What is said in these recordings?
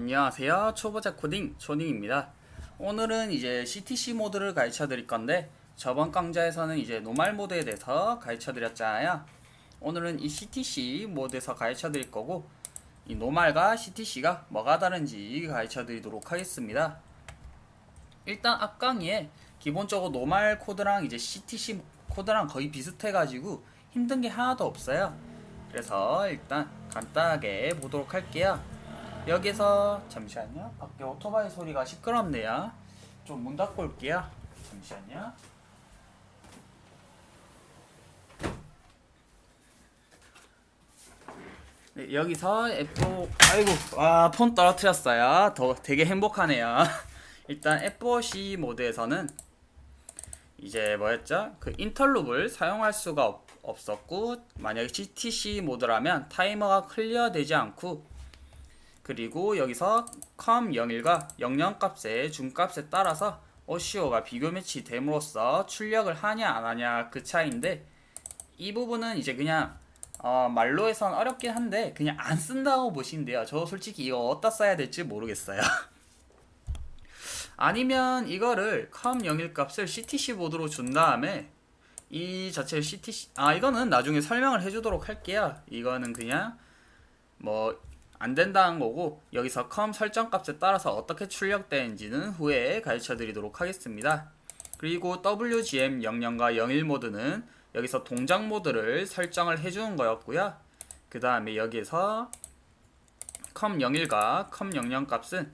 안녕하세요. 초보자 코딩 조닝입니다. 오늘은 이제 CTC 모드를 가르쳐 드릴 건데 저번 강좌에서는 이제 노말 모드에 대해서 가르쳐 드렸잖아요. 오늘은 이 CTC 모드에서 가르쳐 드릴 거고 이 노말과 CTC가 뭐가 다른지 가르쳐 드리도록 하겠습니다. 일단 앞 강의에 기본적으로 노말 코드랑 이제 CTC 코드랑 거의 비슷해 가지고 힘든 게 하나도 없어요. 그래서 일단 간단하게 보도록 할게요. 여기서 잠시만요. 밖에 오토바이 소리가 시끄럽네요. 좀 문 닫고 올게요. 잠시만요. 네, 여기서 F 아이고 와 폰 떨어뜨렸어요. 더 되게 행복하네요. 일단 F5C 모드에서는 이제 뭐였죠? 그 인터룹을 사용할 수가 없, 없었고 만약에 GTC 모드라면 타이머가 클리어되지 않고 그리고 여기서 com01과 00 값의 중값에 따라서 OCO가 비교 매치 됨으로써 출력을 하냐 안 하냐 그 차이인데 이 부분은 이제 그냥 어, 말로 해선 어렵긴 한데 그냥 안 쓴다고 보시면 돼요. 저 솔직히 이거 어디다 써야 될지 모르겠어요. 아니면 이거를 com01 값을 CTC 모드로 준 다음에 이 자체를 CTC 아 이거는 나중에 설명을 해주도록 할게요. 이거는 그냥 뭐 안 된다는 거고 여기서 com 설정 값에 따라서 어떻게 출력되는지는 후에 가르쳐 드리도록 하겠습니다. 그리고 WGM 00과 01 모드는 여기서 동작 모드를 설정을 해주는 거였고요. 그 다음에 여기에서 com01과 com00 값은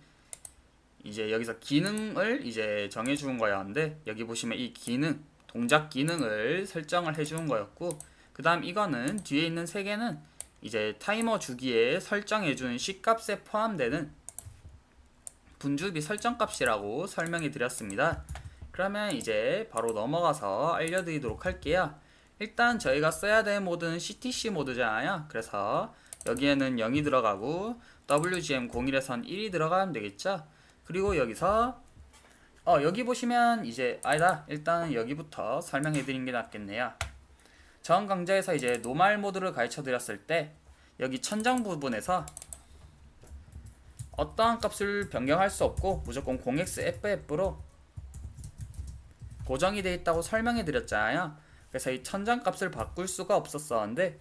이제 여기서 기능을 이제 정해주는 거였는데 여기 보시면 이 기능 동작 기능을 설정을 해주는 거였고 그 다음 이거는 뒤에 있는 세 개는 이제 타이머 주기에 설정해주는 C값에 포함되는 분주비 설정 값이라고 설명해 드렸습니다. 그러면 이제 바로 넘어가서 알려드리도록 할게요. 일단 저희가 써야 될 모드는 CTC 모드잖아요. 그래서 여기에는 0이 들어가고 WGM 01에선 1이 들어가면 되겠죠. 그리고 여기서 어 여기 보시면 이제 아니다 일단 여기부터 설명해 드린 게 낫겠네요. 전 강좌에서 이제 노말 모드를 가르쳐 드렸을 때 여기 천장 부분에서 어떠한 값을 변경할 수 없고 무조건 0xff로 고정이 되어 있다고 설명해 드렸잖아요. 그래서 이 천장 값을 바꿀 수가 없었었는데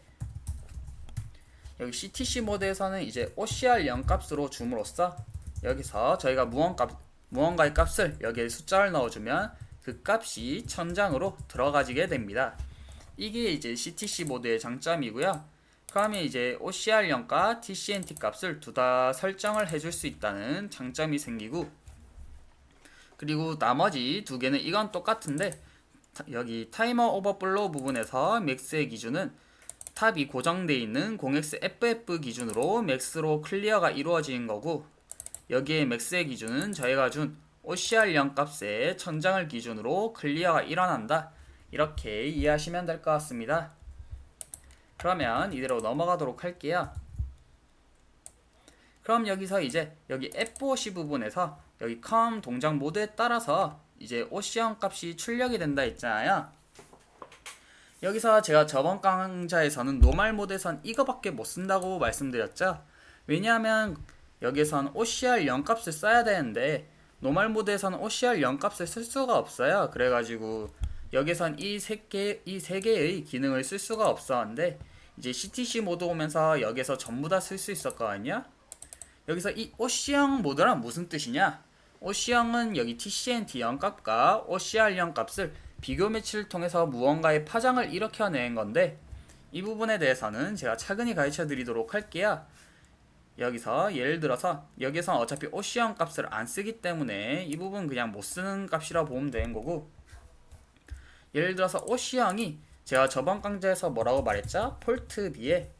여기 CTC 모드에서는 이제 OCR 0 값으로 줌으로써 여기서 저희가 무언값 무언가의 값을 여기에 숫자를 넣어주면 그 값이 천장으로 들어가지게 됩니다. 이게 이제 CTC 모드의 장점이고요. 그러면 이제 OCR0과 TCNT 값을 둘 다 설정을 해줄 수 있다는 장점이 생기고 그리고 나머지 두 개는 이건 똑같은데 타- 여기 타이머 오버플로우 부분에서 맥스의 기준은 탑이 고정되어 있는 0xFF 기준으로 맥스로 클리어가 이루어지는 거고 여기에 맥스의 기준은 저희가 준 OCR0 값의 천장을 기준으로 클리어가 일어난다 이렇게 이해하시면 될 것 같습니다. 그러면 이대로 넘어가도록 할게요. 그럼 여기서 이제 여기 F5C 부분에서 여기 com 동작 모드에 따라서 이제 오시형 값이 출력이 된다 했잖아요. 여기서 제가 저번 강좌에서는 노말 모드에선 이거밖에 못 쓴다고 말씀드렸죠. 왜냐하면 여기선 OCR 0 값을 써야 되는데 노말 모드에서는 OCR 0 값을 쓸 수가 없어요. 그래가지고 여기선 이 세 개, 이 세 개의 기능을 쓸 수가 없었는데 이제 CTC 모드 오면서 여기서 전부 다 쓸 수 있었거든요. 여기서 이 OC형 모드란 무슨 뜻이냐? OC형은 여기 TCNT 0 값과 OCR 0 값을 비교 매치를 통해서 무언가의 파장을 일으켜낸 건데 이 부분에 대해서는 제가 차근히 가르쳐 드리도록 할게요. 여기서 예를 들어서 여기서 어차피 OC형 값을 안 쓰기 때문에 이 부분 그냥 못 쓰는 값이라 보면 되는 거고 예를 들어서 OC형이 제가 저번 강좌에서 뭐라고 말했죠? 폴트 B에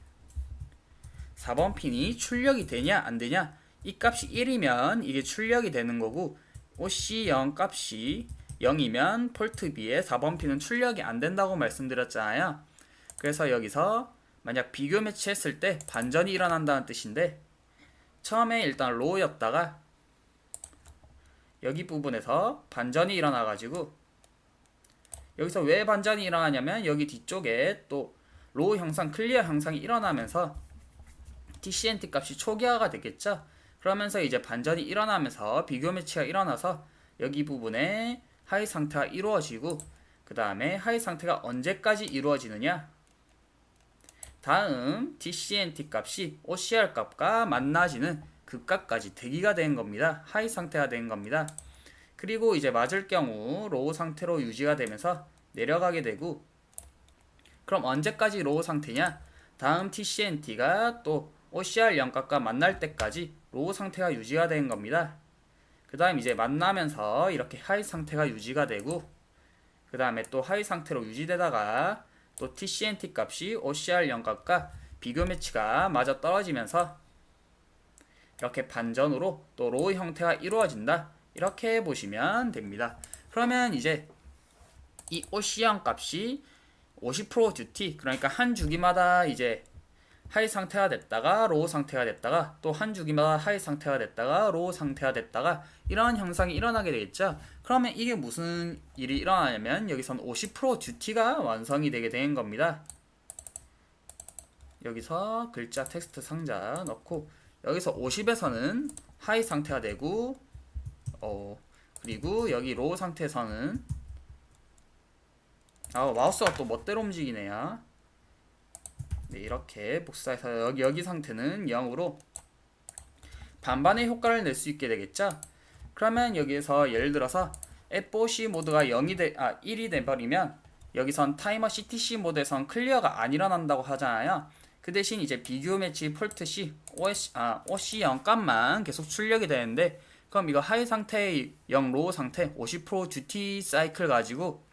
4번 핀이 출력이 되냐 안 되냐 이 값이 1이면 이게 출력이 되는 거고 OC0 값이 0이면 폴트 B에 4번 핀은 출력이 안 된다고 말씀드렸잖아요. 그래서 여기서 만약 비교 매치했을 때 반전이 일어난다는 뜻인데 처음에 일단 로우였다가 여기 부분에서 반전이 일어나 가지고 여기서 왜 반전이 일어나냐면 여기 뒤쪽에 또 로우 형상 클리어 형상이 일어나면서 TCNT 값이 초기화가 되겠죠. 그러면서 이제 반전이 일어나면서 비교 매치가 일어나서 여기 부분에 하이 상태가 이루어지고 그 다음에 하이 상태가 언제까지 이루어지느냐 다음 DCNT 값이 OCR 값과 만나지는 그 값까지 대기가 된 겁니다. 하이 상태가 된 겁니다. 그리고 이제 맞을 경우 로우 상태로 유지가 되면서 내려가게 되고 그럼 언제까지 로우 상태냐? 다음 TCNT가 또 OCR 영값과 만날 때까지 로우 상태가 유지가 되는 겁니다. 그 다음 이제 만나면서 이렇게 하이 상태가 유지가 되고 그 다음에 또 하이 상태로 유지되다가 또 TCNT 값이 OCR 영값과 비교 매치가 맞아 떨어지면서 이렇게 반전으로 또 로우 형태가 이루어진다. 이렇게 보시면 됩니다. 그러면 이제 이 OCR 값이 50% 듀티 그러니까 한 주기마다 이제 하이 상태가 됐다가 로우 상태가 됐다가 또 한 주기마다 하이 상태가 됐다가 로우 상태가 됐다가 이런 현상이 일어나게 되겠죠. 그러면 이게 무슨 일이 일어나냐면 여기선 50% 듀티가 완성이 되게 되는 겁니다. 여기서 글자 텍스트 상자 넣고 여기서 50에서는 하이 상태가 되고 어 그리고 여기 로우 상태에서는 아 마우스가 또 멋대로 움직이네요. 네, 이렇게 복사해서 여기 여기 상태는 0으로 반반의 효과를 낼 수 있게 되겠죠. 그러면 여기에서 예를 들어서 F5C 모드가 0이 돼, 아 1이 돼버리면 여기선 타이머 CTC 모드에선 클리어가 안 일어난다고 하잖아요. 그 대신 이제 비교 매치 폴트 C, OS, 아, OC 0값만 계속 출력이 되는데 그럼 이거 하이 상태의 0 로우 상태 50% 듀티 사이클 가지고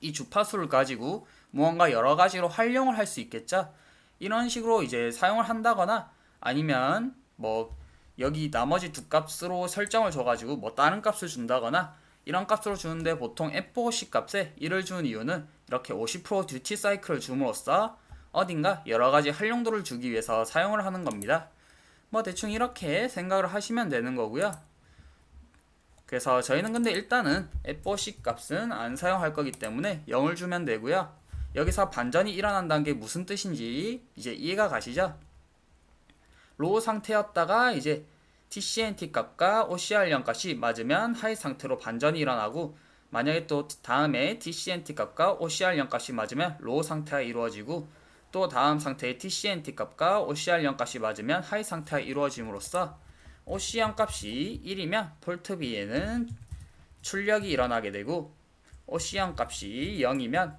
이 주파수를 가지고 무언가 여러 가지로 활용을 할 수 있겠죠. 이런 식으로 이제 사용을 한다거나 아니면 뭐 여기 나머지 두 값으로 설정을 줘가지고 뭐 다른 값을 준다거나 이런 값으로 주는데 보통 F5C 값에 1을 주는 이유는 이렇게 50% 듀티 사이클을 줌으로써 어딘가 여러 가지 활용도를 주기 위해서 사용을 하는 겁니다. 뭐 대충 이렇게 생각을 하시면 되는 거고요. 그래서 저희는 근데 일단은 F5C 값은 안 사용할 거기 때문에 0을 주면 되고요. 여기서 반전이 일어난다는 게 무슨 뜻인지 이제 이해가 가시죠? 로우 상태였다가 이제 TCNT 값과 OCR0 값이 맞으면 하이 상태로 반전이 일어나고 만약에 또 다음에 TCNT 값과 OCR0 값이 맞으면 로우 상태가 이루어지고 또 다음 상태의 TCNT 값과 OCR0 값이 맞으면 하이 상태가 이루어짐으로써 OCR 값이 1이면 폴트 B에는 출력이 일어나게 되고 OCR 값이 0이면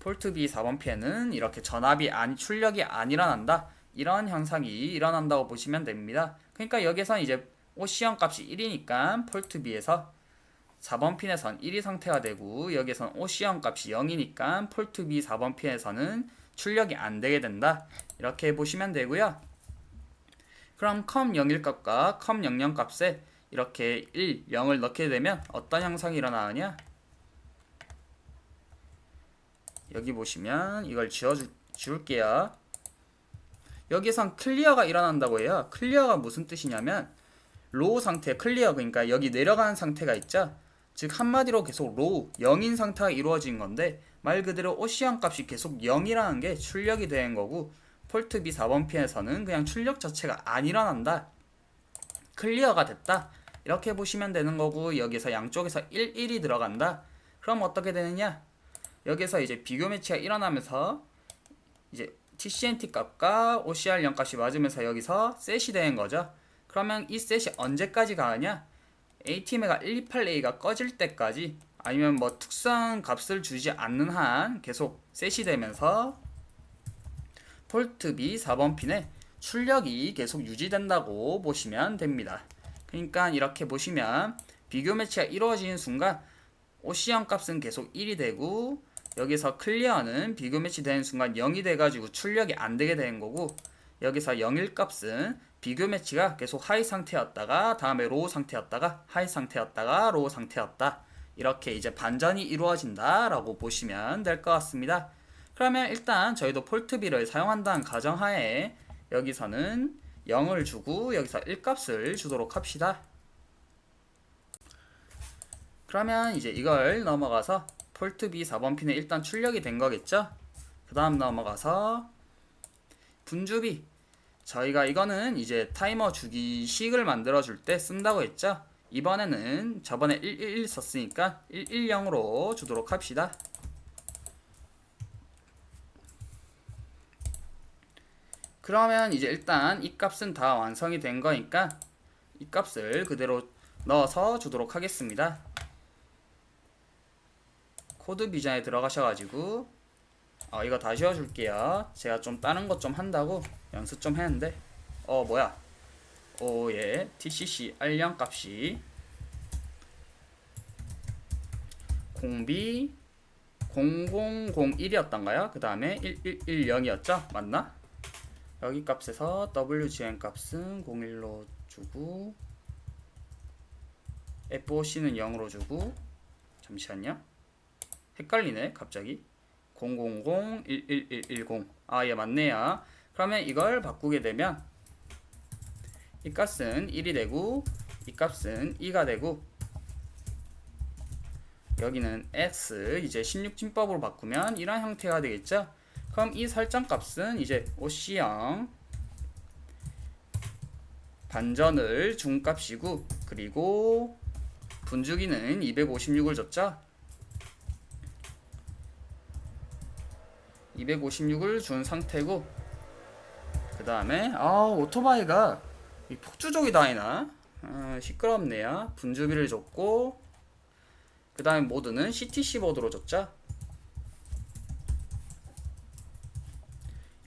폴트 B 4번 피에는 이렇게 전압이 안 출력이 안 일어난다. 이런 현상이 일어난다고 보시면 됩니다. 그러니까 여기서 이제 OC형 값이 1이니까 폴트 B에서 4번 핀에선 1이 상태가 되고 여기선 OC형 값이 0이니까 폴트 B 4번 핀에서는 출력이 안 되게 된다. 이렇게 보시면 되고요. 그럼 com 01 값과 com 00 값에 이렇게 1, 0을 넣게 되면 어떤 현상이 일어나느냐? 여기 보시면 이걸 지워 지울게요. 여기선 클리어가 일어난다고 해요. 클리어가 무슨 뜻이냐면 로우 상태 클리어 그러니까 여기 내려가는 상태가 있죠. 즉 한마디로 계속 로우 0인 상태가 이루어진 건데 말 그대로 오시안 값이 계속 0이라는 게 출력이 되는 거고 폴트 B 4번 핀에서는 그냥 출력 자체가 안 일어난다. 클리어가 됐다. 이렇게 보시면 되는 거고 여기서 양쪽에서 1, 1이 들어간다. 그럼 어떻게 되느냐? 여기서 이제 비교 매치가 일어나면서 이제 TCNT 값과 OCR 0 값이 맞으면서 여기서 셋이 되는 거죠. 그러면 이 셋이 언제까지 가느냐? ATM가 128A가 꺼질 때까지 아니면 뭐 특수한 값을 주지 않는 한 계속 셋이 되면서 폴트 B 4번 핀에 출력이 계속 유지된다고 보시면 됩니다. 그러니까 이렇게 보시면 비교 매치가 이루어지는 순간 OC형 값은 계속 1이 되고 여기서 클리어는 비교 매치 되는 순간 0이 돼가지고 출력이 안 되게 되는 거고 여기서 0일 값은 비교 매치가 계속 하이 상태였다가 다음에 로우 상태였다가 하이 상태였다가 로우 상태였다 이렇게 이제 반전이 이루어진다 라고 보시면 될 것 같습니다 그러면 일단 저희도 폴트비를 사용한다는 가정하에 여기서는 0을 주고 여기서 1 값을 주도록 합시다 그러면 이제 이걸 넘어가서 폴트 B 4번 핀에 일단 출력이 된 거겠죠? 그 다음 넘어가서 분주비 저희가 이거는 이제 타이머 주기식을 만들어 줄 때 쓴다고 했죠. 이번에는 저번에 111 썼으니까 110으로 주도록 합시다. 그러면 이제 일단 이 값은 다 완성이 된 거니까 이 값을 그대로 넣어서 주도록 하겠습니다. 코드 비전에 들어가셔가지고 어, 이거 다시 해줄게요. 제가 좀 다른 것 좀 한다고 연습 좀 했는데 어 뭐야 오예 tcc 알령 값이 공비 0001이었던가요? 그 다음에 1110이었죠? 맞나? 여기 값에서 wgn 값은 01로 주고 FOC는 0으로 주고 잠시만요. 헷갈리네 갑자기. 000-11110 아예 맞네요. 그러면 이걸 바꾸게 되면 이 값은 1이 되고 이 값은 2가 되고 여기는 x 이제 16진법으로 바꾸면 이런 형태가 되겠죠 그럼 이 설정 값은 이제 OC형 반전을 준 값이고 그리고 분주기는 256을 줬죠? 256을 준 상태고 그 다음에 아 오토바이가 이 폭주족이 다니나? 아, 시끄럽네요. 분주비를 줬고 그 다음에 모드는 CTC 모드로 줬죠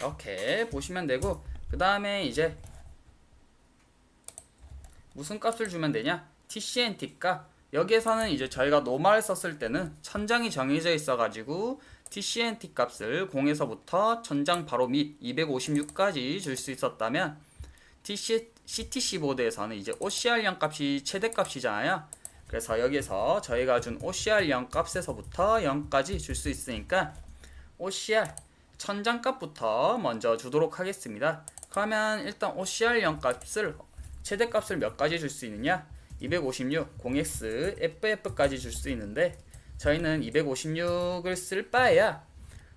이렇게 보시면 되고 그 다음에 이제 무슨 값을 주면 되냐 TCNT 값 여기에서는 이제 저희가 노말 썼을 때는 천장이 정해져 있어 가지고 TCNT 값을 0에서부터 천장 바로 밑 256까지 줄 수 있었다면 TC, CTC 보드에서는 이제 OCR0 값이 최대 값이잖아요. 그래서 여기서 저희가 준 OCR0 값에서부터 0까지 줄 수 있으니까 OCR 천장 값부터 먼저 주도록 하겠습니다. 그러면 일단 OCR0 값을 최대값을 몇 가지 줄 수 있느냐? 256, 0x, FF까지 줄 수 있는데 저희는 256을 쓸 바에야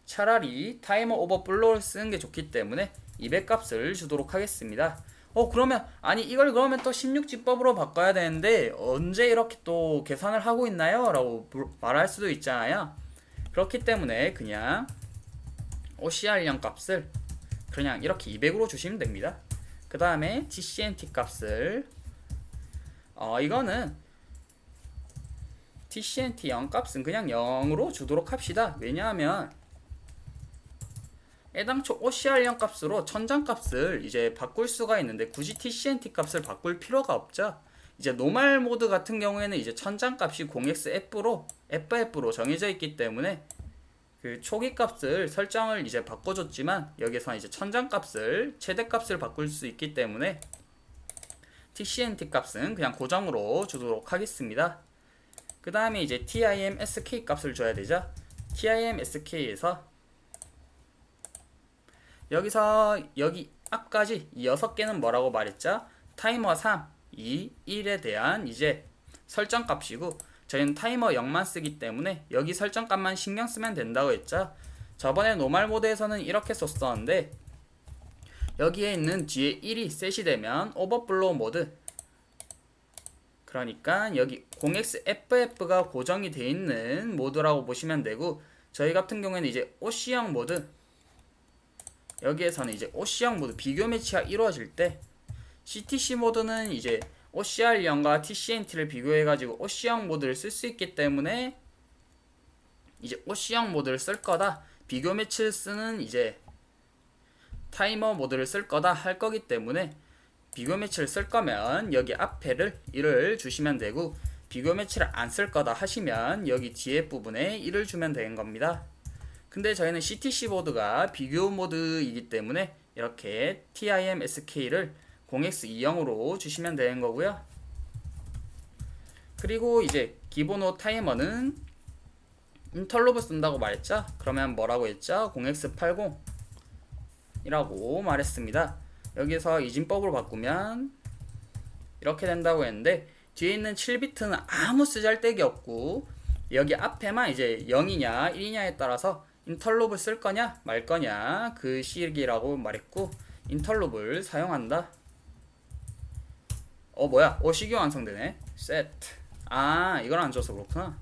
차라리 타이머 오버플로우를 쓰는 게 좋기 때문에 200 값을 주도록 하겠습니다. 어 그러면 아니 이걸 그러면 또 16지법으로 바꿔야 되는데 언제 이렇게 또 계산을 하고 있나요? 라고 말할 수도 있잖아요. 그렇기 때문에 그냥 OCR0 값을 그냥 이렇게 200으로 주시면 됩니다. 그 다음에 TCNT 값을 어 이거는 TCNT 0 값은 그냥 0으로 주도록 합시다. 왜냐하면 애당초 OCR0 값으로 천장 값을 이제 바꿀 수가 있는데 굳이 TCNT 값을 바꿀 필요가 없죠. 이제 노말 모드 같은 경우에는 이제 천장 값이 0xf로 FF로 정해져 있기 때문에 그 초기 값을 설정을 이제 바꿔줬지만 여기서 이제 천장 값을 최대 값을 바꿀 수 있기 때문에 TCNT 값은 그냥 고정으로 주도록 하겠습니다. 그 다음에 이제 TIM SK 값을 줘야 되죠. TIM SK에서 여기서 여기 앞까지 이 6개는 뭐라고 말했죠? 타이머 3, 2, 1에 대한 이제 설정 값이고 저희는 타이머 0만 쓰기 때문에 여기 설정 값만 신경 쓰면 된다고 했죠. 저번에 노말 모드에서는 이렇게 썼었는데 여기에 있는 뒤에 1이 셋이 되면 오버플로우 모드 그러니까 여기 0xFF가 고정이 되어 있는 모드라고 보시면 되고 저희 같은 경우에는 이제 OC형 모드 여기에서는 이제 OC형 모드 비교 매치가 이루어질 때 CTC 모드는 이제 OCR형과 TCNT를 비교해가지고 OC형 모드를 쓸 수 있기 때문에 이제 OC형 모드를 쓸 거다. 비교 매치를 쓰는 이제 타이머 모드를 쓸 거다 할 거기 때문에 비교 매치를 쓸 거면 여기 앞에를 1을 주시면 되고 비교 매치를 안 쓸 거다 하시면 여기 뒤에 부분에 1을 주면 되는 겁니다. 근데 저희는 CTC 보드가 비교 모드이기 때문에 이렇게 TIMSK를 0x 2형으로 주시면 되는 거고요. 그리고 이제 기본호 타이머는 인털로브 쓴다고 말했죠. 그러면 뭐라고 했죠? 0x80 이라고 말했습니다. 여기서 이진법으로 바꾸면 이렇게 된다고 했는데 뒤에 있는 7비트는 아무 쓰잘데기 없고 여기 앞에만 이제 0이냐 1이냐에 따라서 인털로브 쓸 거냐 말 거냐 그 시기라고 말했고 인털로브를 사용한다 어 뭐야? 어 시기 완성되네. 세트. 아 이걸 안 줘서 그렇구나.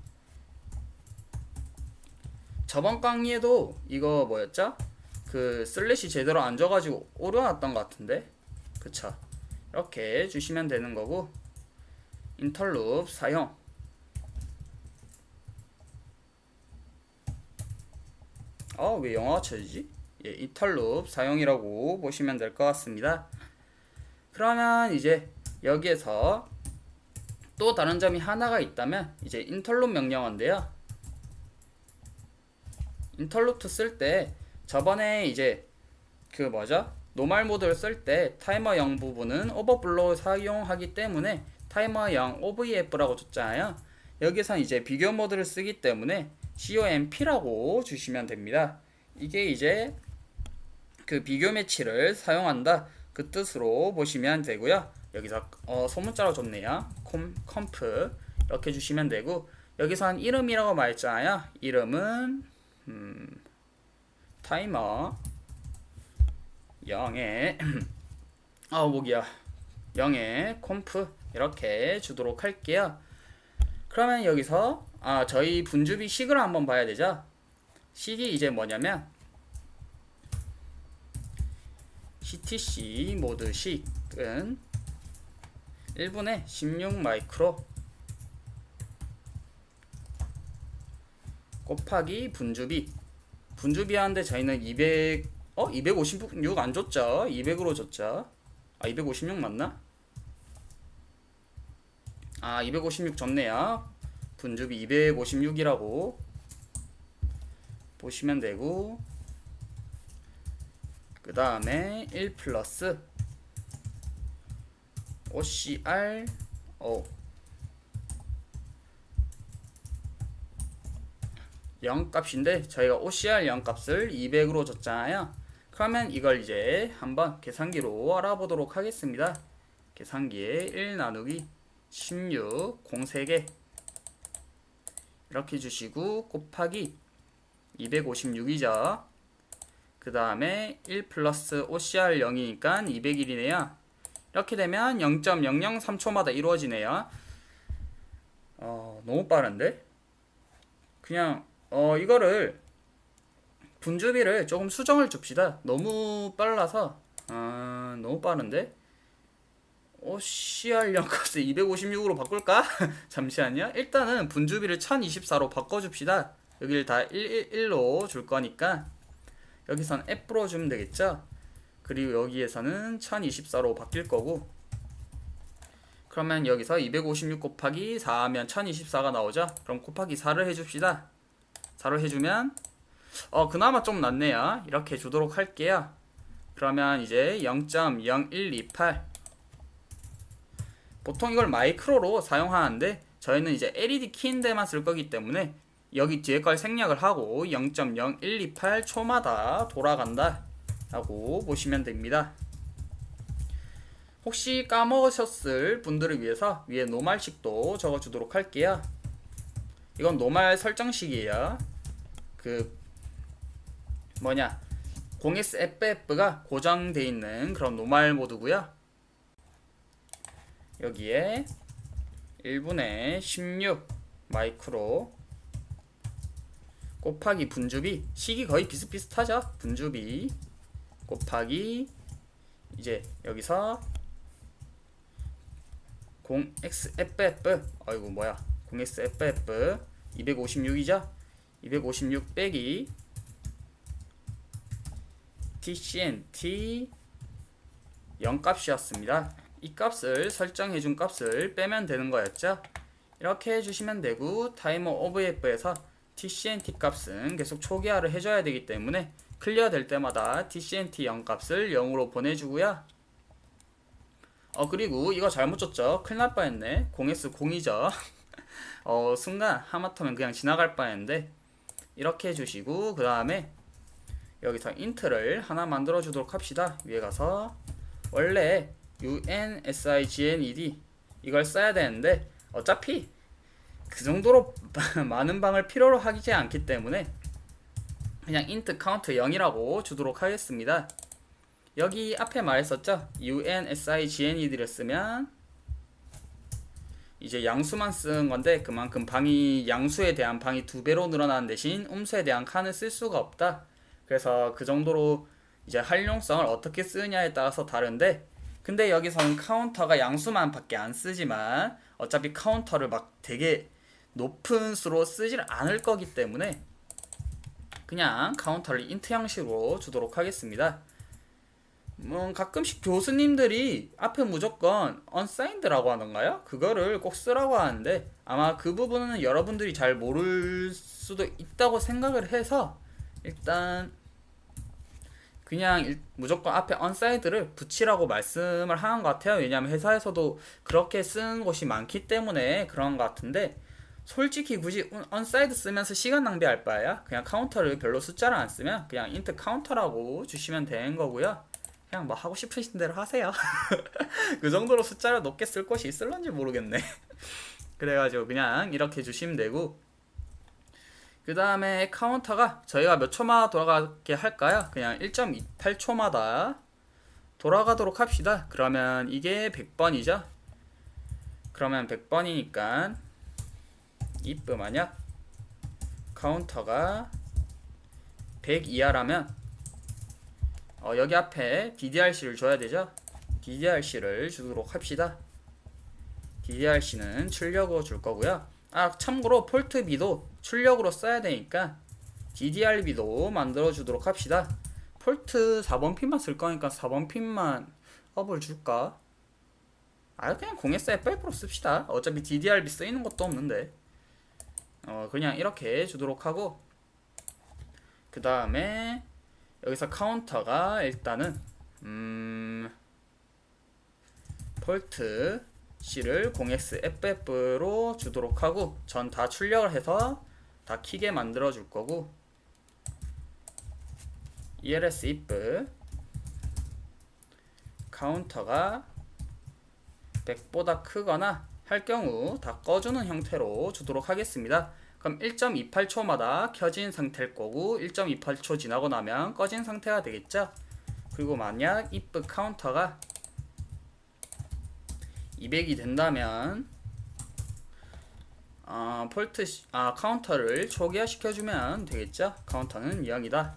저번 강의에도 이거 뭐였죠? 그 슬래시 제대로 안 줘가지고 오려놨던 것 같은데 그쵸 이렇게 주시면 되는 거고 인터룹 사용 어왜 영어가 쳐지지? 예, 인터룹 사용이라고 보시면 될 것 같습니다 그러면 이제 여기에서 또 다른 점이 하나가 있다면 이제 인터룹 명령어인데요 인터루트 쓸 때 저번에 이제 그 뭐죠? 노말 모드를 쓸 때 타이머 0 부분은 오버블로우 사용하기 때문에 타이머 0 OVF라고 줬잖아요. 여기선 이제 비교 모드를 쓰기 때문에 COMP라고 주시면 됩니다. 이게 이제 그 비교 매치를 사용한다 그 뜻으로 보시면 되고요. 여기서 어, 소문자로 줬네요. 콤 컴프 이렇게 주시면 되고 여기선 이름이라고 말했잖아요. 이름은 음, 타이머 0에 아 목이야 0에 콤프 이렇게 주도록 할게요 그러면 여기서 아 저희 분주비 식을 한번 봐야 되죠 식이 이제 뭐냐면 CTC 모드 식은 1분에 16 마이크로 곱하기 분주비 분주비 하는데 저희는 200 어? 256 안 줬죠? 200으로 줬죠? 아 256 맞나? 아 256 줬네요 분주비 256이라고 보시면 되고 그 다음에 1 플러스 OCR O 0 값인데 저희가 OCR 0 값을 200으로 줬잖아요. 그러면 이걸 이제 한번 계산기로 알아보도록 하겠습니다. 계산기에 1 나누기 16 공세개 이렇게 주시고 곱하기 256이죠. 그 다음에 1 플러스 OCR 0이니까 201이네요. 이렇게 되면 0.003초마다 이루어지네요. 어, 너무 빠른데? 그냥 어 이거를 분주비를 조금 수정을 줍시다. 너무 빨라서 아 너무 빠른데 OCR 값을 256으로 바꿀까? 잠시만요. 일단은 분주비를 1024로 바꿔줍시다. 여기를 다 111로 줄 거니까 여기선 F로 주면 되겠죠? 그리고 여기에서는 1024로 바뀔 거고 그러면 여기서 256 곱하기 4 하면 1024가 나오죠? 그럼 곱하기 4를 해줍시다. 4로 해주면 어 그나마 좀 낫네요 이렇게 주도록 할게요 그러면 이제 0.0128 보통 이걸 마이크로로 사용하는데 저희는 이제 LED 키인데만 쓸 거기 때문에 여기 뒤에 걸 생략을 하고 0.0128 초마다 돌아간다 라고 보시면 됩니다 혹시 까먹으셨을 분들을 위해서 위에 노말식도 적어주도록 할게요 이건 노말 설정식이에요. 그 뭐냐 0SFF가 고정돼 있는 그런 노말 모드고요. 여기에 1분의 16 마이크로 곱하기 분주비 식이 거의 비슷비슷하죠. 분주비 곱하기 이제 여기서 0xFF 아이고 뭐야 0xFF 256이죠? 256 빼기 TCNT 0값이었습니다. 이 값을 설정해준 값을 빼면 되는 거였죠? 이렇게 해주시면 되고 타이머 OVF에서 TCNT 값은 계속 초기화를 해줘야 되기 때문에 클리어 될 때마다 TCNT 0 값을 0으로 보내주고요. 어 그리고 이거 잘못 줬죠? 큰일 날 뻔했네. 0S 0이죠. 어 순간 하마터면 그냥 지나갈 뻔했는데 이렇게 해주시고 그 다음에 여기서 인트를 하나 만들어 주도록 합시다. 위에 가서 원래 unsigned 이걸 써야 되는데 어차피 그 정도로 많은 방을 필요로 하지 않기 때문에 그냥 int count 0이라고 주도록 하겠습니다. 여기 앞에 말했었죠? UNSIGNED를 쓰면 이제 양수만 쓴 건데 그만큼 방이 양수에 대한 방이 두 배로 늘어나는 대신 음수에 대한 칸을 쓸 수가 없다. 그래서 그 정도로 이제 활용성을 어떻게 쓰느냐에 따라서 다른데 근데 여기서는 카운터가 양수만 밖에 안 쓰지만 어차피 카운터를 막 되게 높은 수로 쓰질 않을 거기 때문에 그냥 카운터를 인트 형식으로 주도록 하겠습니다. 뭐 가끔씩 교수님들이 앞에 무조건 unsigned라고 하던가요? 그거를 꼭 쓰라고 하는데 아마 그 부분은 여러분들이 잘 모를 수도 있다고 생각을 해서 일단 그냥 일- 무조건 앞에 unsigned를 붙이라고 말씀을 하는 것 같아요. 왜냐하면 회사에서도 그렇게 쓰는 곳이 많기 때문에 그런 것 같은데 솔직히 굳이 언사이드 쓰면서 시간 낭비할 바에야 그냥 카운터를 별로 숫자를 안 쓰면 그냥 인트 카운터라고 주시면 되는 거고요. 그냥 뭐 하고 싶으신 대로 하세요. 그 정도로 숫자를 높게 쓸 곳이 있을런지 모르겠네. 그래가지고 그냥 이렇게 주시면 되고 그 다음에 카운터가 저희가 몇 초마다 돌아가게 할까요? 그냥 1.28초마다 돌아가도록 합시다. 그러면 이게 100번이죠? 그러면 100번이니까 이쁨 만약 카운터가 100 이하라면 어, 여기 앞에 DDRC를 줘야 되죠? DDRC를 주도록 합시다. DDRC는 출력으로 줄 거고요. 아 참고로 폴트 B도 출력으로 써야 되니까 DDRB도 만들어 주도록 합시다. 폴트 4번 핀만 쓸 거니까 4번 핀만 업을 줄까? 아 그냥 0SFF로 씁시다. 어차피 DDRB 쓰이는 것도 없는데. 어 그냥 이렇게 주도록 하고 그 다음에 여기서 카운터가 일단은 음 폴트 C를 0xFF로 주도록 하고 전 다 출력을 해서 다 키게 만들어 줄 거고 ELS if 카운터가 100보다 크거나 할 경우 다 꺼주는 형태로 주도록 하겠습니다. 그럼 1.28초마다 켜진 상태일 거고 1.28초 지나고 나면 꺼진 상태가 되겠죠. 그리고 만약 if 카운터가 200이 된다면 어, 폴트 시- 아 카운터를 초기화 시켜주면 되겠죠. 카운터는 0이다.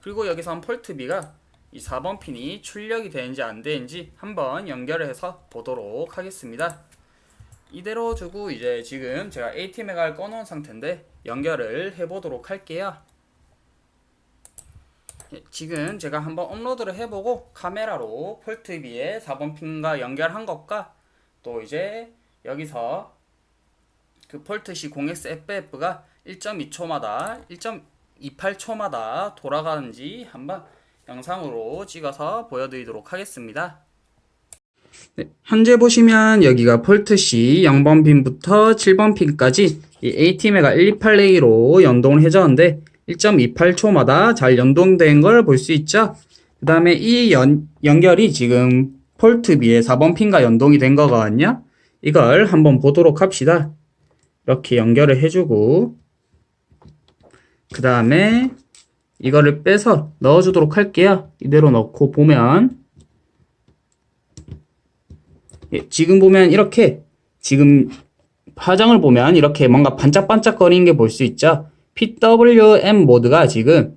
그리고 여기서 폴트 B가 이 4번 핀이 출력이 되는지 안 되는지 한번 연결을 해서 보도록 하겠습니다. 이대로 두고 이제 지금 제가 ATM을 꺼놓은 상태인데 연결을 해보도록 할게요. 예, 지금 제가 한번 업로드를 해보고 카메라로 폴트 B에 4번 핀과 연결한 것과 또 이제 여기서 그 폴트 C 0xFF가 1.2초마다 1.28초마다 돌아가는지 한번 영상으로 찍어서 보여드리도록 하겠습니다. 네, 현재 보시면 여기가 폴트 C 0번 핀부터 7번 핀까지 이 ATM가 128레이로 연동을 해줬는데 1.28초마다 잘 연동된 걸 볼 수 있죠. 그 다음에 이 연, 연결이 지금 폴트 B의 4번 핀과 연동이 된 거거든요. 이걸 한번 보도록 합시다. 이렇게 연결을 해주고 그 다음에 이거를 빼서 넣어주도록 할게요. 이대로 넣고 보면 예, 지금 보면 이렇게 지금 화장을 보면 이렇게 뭔가 반짝반짝거리는 게 볼 수 있죠. PWM 모드가 지금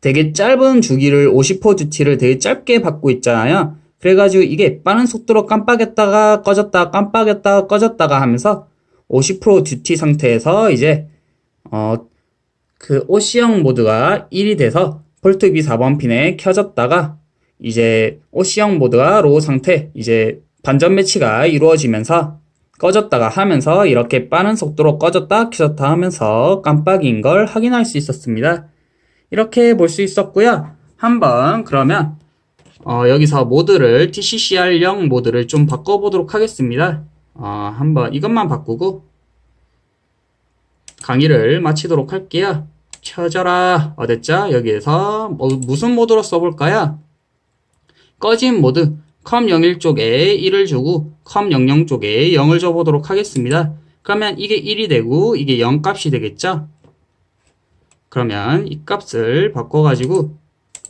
되게 짧은 주기를 50호 듀티를 되게 짧게 받고 있잖아요. 그래가지고 이게 빠른 속도로 깜빡였다가 꺼졌다가 깜빡였다가 꺼졌다가 하면서 50% 듀티 상태에서 이제 어 그 OC형 모드가 1이 돼서 폴트 B 4번 핀에 켜졌다가 이제 OC형 모드가 로우 상태 이제 반전 매치가 이루어지면서 꺼졌다가 하면서 이렇게 빠른 속도로 꺼졌다 켜졌다 하면서 깜빡인 걸 확인할 수 있었습니다. 이렇게 볼 수 있었고요. 한번 그러면 어, 여기서 모드를 TCCR0 모드를 좀 바꿔보도록 하겠습니다. 어, 한번 이것만 바꾸고 강의를 마치도록 할게요. 켜져라. 어됐죠? 여기에서 뭐, 무슨 모드로 써볼까요? 꺼진 모드 컴01 쪽에 1을 주고 컴00 쪽에 0을 줘보도록 하겠습니다. 그러면 이게 1이 되고 이게 0 값이 되겠죠? 그러면 이 값을 바꿔가지고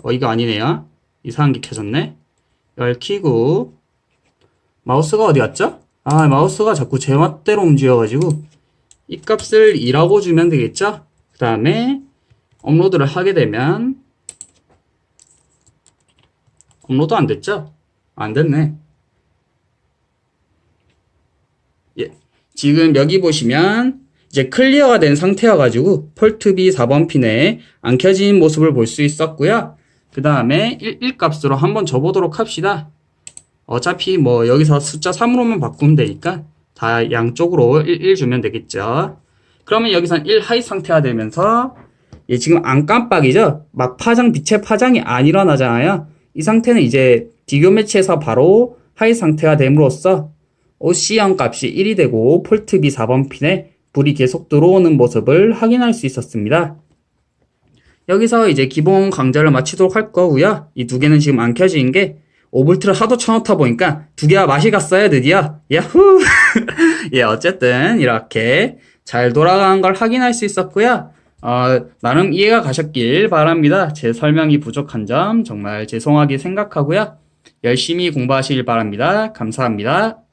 어 이거 아니네요. 이상한 게 켜졌네. 이걸 키고 마우스가 어디 갔죠? 아 마우스가 자꾸 제 맛대로 움직여가지고 이 값을 2라고 주면 되겠죠? 그 다음에 업로드를 하게 되면 업로드 안 됐죠? 안 됐네. 예. 지금 여기 보시면 이제 클리어가 된 상태여가지고 B 4번 핀에 안 켜진 모습을 볼 수 있었고요. 그 다음에 1, 1 값으로 한번 줘보도록 합시다. 어차피 뭐 여기서 숫자 3으로만 바꾸면 되니까 다 양쪽으로 1, 1 주면 되겠죠. 그러면 여기선 1 하이 상태가 되면서 얘 지금 안 깜빡이죠? 막 파장, 빛의 파장이 안 일어나잖아요. 이 상태는 이제 비교 매치에서 바로 하이 상태가 됨으로써 OC형 값이 1이 되고 폴트 B 4번 핀에 불이 계속 들어오는 모습을 확인할 수 있었습니다. 여기서 이제 기본 강좌를 마치도록 할 거고요. 이 두 개는 지금 안 켜진 게 5볼트를 하도 쳐놓다 보니까 두 개가 맛이 갔어요, 드디어. 야후! 예, 어쨌든 이렇게 잘 돌아가는 걸 확인할 수 있었고요. 어, 나름 이해가 가셨길 바랍니다. 제 설명이 부족한 점 정말 죄송하게 생각하고요. 열심히 공부하시길 바랍니다. 감사합니다.